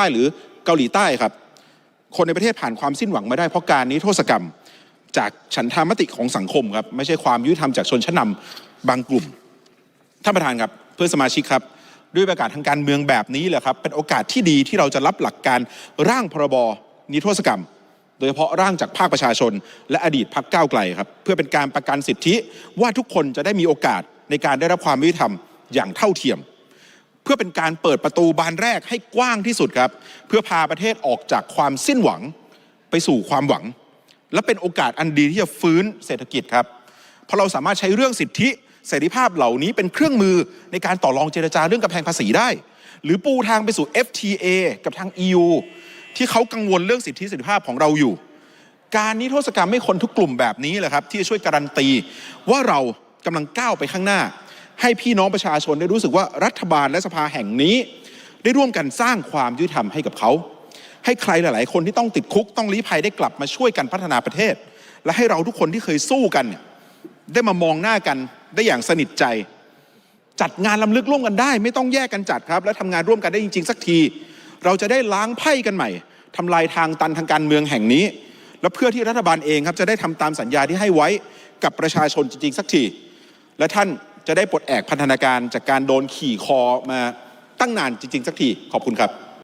ต้หรือเกาหลีใต้ครับ คนในประเทศผ่านความสิ้นหวังมาได้เพราะการนิรโทษกรรม จากฉันทามติของสังคมครับไม่ใช่ความยุติธรรมจากชนชั้นนำบางกลุ่มท่านประธานครับเพื่อนสมาชิกครับ ด้วยประกาศทางการเมืองแบบนี้แหละครับ เป็นโอกาสที่ดีที่เราจะรับหลักการร่างพรบนิรโทษกรรม โดยเฉพาะร่างจากภาคประชาชน และอดีตพักก้าวไกลครับ เพื่อเป็นการประกันสิทธิว่าทุกคนจะได้มีโอกาสในการได้รับความยุติธรรมอย่างเท่าเทียม พื่อเป็นการเปิดประตูบานแรกให้กว้างที่สุดครับ เพื่อพาประเทศออกจากความสิ้นหวังไปสู่ความหวัง และเป็นโอกาสอันดีที่จะฟื้นเศรษฐกิจครับ เพราะเราสามารถใช้เรื่องสิทธิเสรีภาพเหล่านี้เป็นเครื่องมือในการต่อรองเจรจาเรื่องกำแพงภาษีได้ หรือปูทางไปสู่ FTA กับทาง EU ที่เขากังวลเรื่องสิทธิเสรีภาพของเราอยู่ การนิโทษกรรมให้คนทุกกลุ่มแบบนี้แหละครับ ที่จะช่วยการันตีว่าเรากำลังก้าวไปข้างหน้า ให้พี่น้องประชาชนได้รู้สึกว่ารัฐบาลและสภาแห่งนี้ ได้ร่วมกันสร้างความยุติธรรมให้กับเขา ให้ใครหลาย ๆ คนที่ต้องติดคุกต้องลี้ภัยได้กลับมาช่วยกันพัฒนาประเทศ และให้เราทุกคนที่เคยสู้กันเนี่ยได้มามองหน้ากันได้อย่างสนิทใจ จัดงานลำลึกร่วมกันได้ ไม่ต้องแยกกันจัดครับ และทำงานร่วมกันได้จริง ๆ สักที เราจะได้ล้างไพ่กันใหม่ทำลายทางตันทางการเมืองแห่งนี้ และเพื่อที่รัฐบาลเองครับจะได้ทำตามสัญญาที่ให้ไว้กับประชาชนจริง ๆ สักที และท่าน จะได้ปลดแอกพันธนาการจากการโดนขี่คอมาตั้งนานจริง ๆ สักที ขอบคุณครับ